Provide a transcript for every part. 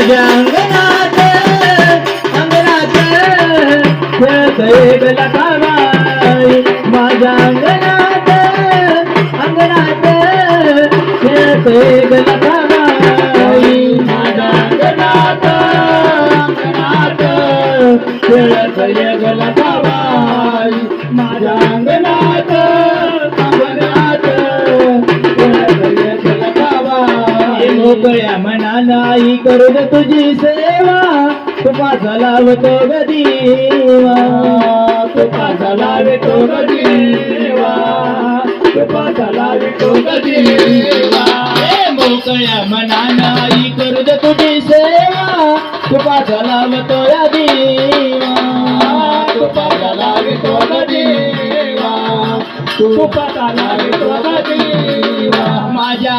माझ्या अंगणात अंगणात खेळतोय बेलाबाई माझ्या अंगणात अंगणात खेळतोय बेलाबाई मोकळ्या मनालाई करत तुझी सेवा. तुपा झाला होतो गदीवा तुपा झाला वेतो गदीवा तुपा झाला वेतो गदीवा मोकळ्या करत तुझी सेवा. तुपा झाला होतो गदीवा तुपा गदीवा तुपा झाला वेतो गदीवा माझ्या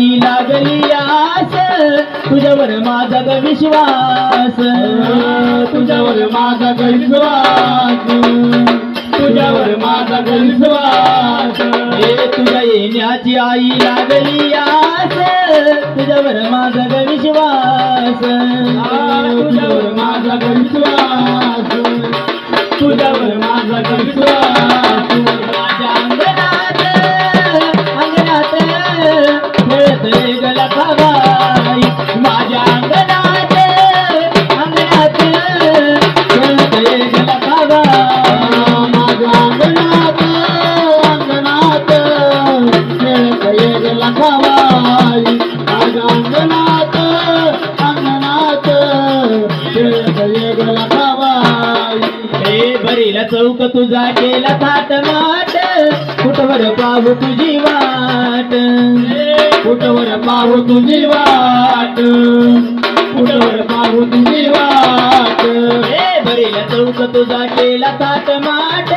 आई लागली आस तुझ्यावर माझा ग विश्वास. तुझ्यावर माझा ग विश्वास. तुझ्यावर माझा ग विश्वास. हे तुझ्या येण्याची आई लागली आस तुझ्यावर माझा ग विश्वास. तुझ्यावर माझा ग विश्वास. चौक तुझा केला थाट माट कुठवर पाहू तुझी वाट? कुठवर पाहू तुझी वाट? कुठवर पाहू तुझी वाट? हे चौक तुझा केला थाट माट.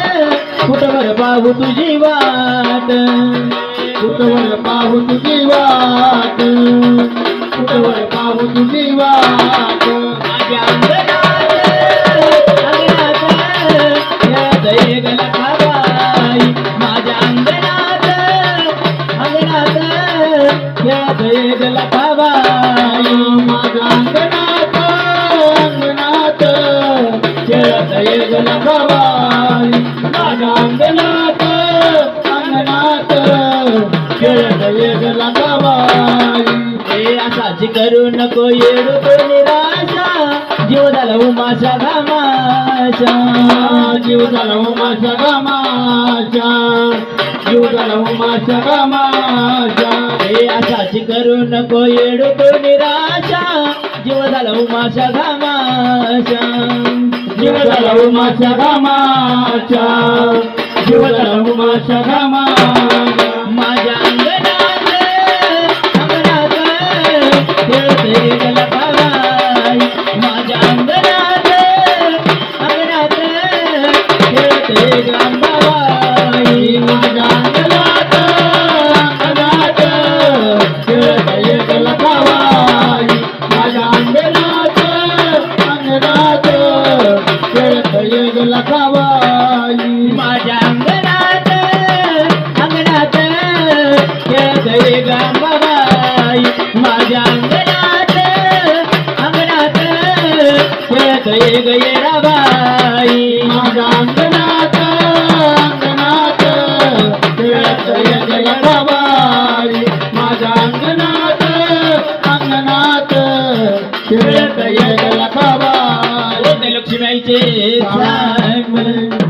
कुठवर पाहू तुझी वाट? कुठवर पाहू तुझी वाट? कुठवर पाहू तुझी असाची करू नको येडू तो निराशा जीव झाला उमाशा घामाशा जीव झाला उमाशा घामाशा जीव झाला उमाशा घामाशा हे असाची करू नको येडू तो निराशा जीव झाला उमाशा घामाशा जीव झाला उमाच्या घामाच्या जीव झाला उमाच्या घामा माझ्या अंगणात माझ्या अंगणात ಜಯ ಗಯರವಾಯಿ ಮಗಾಂಗ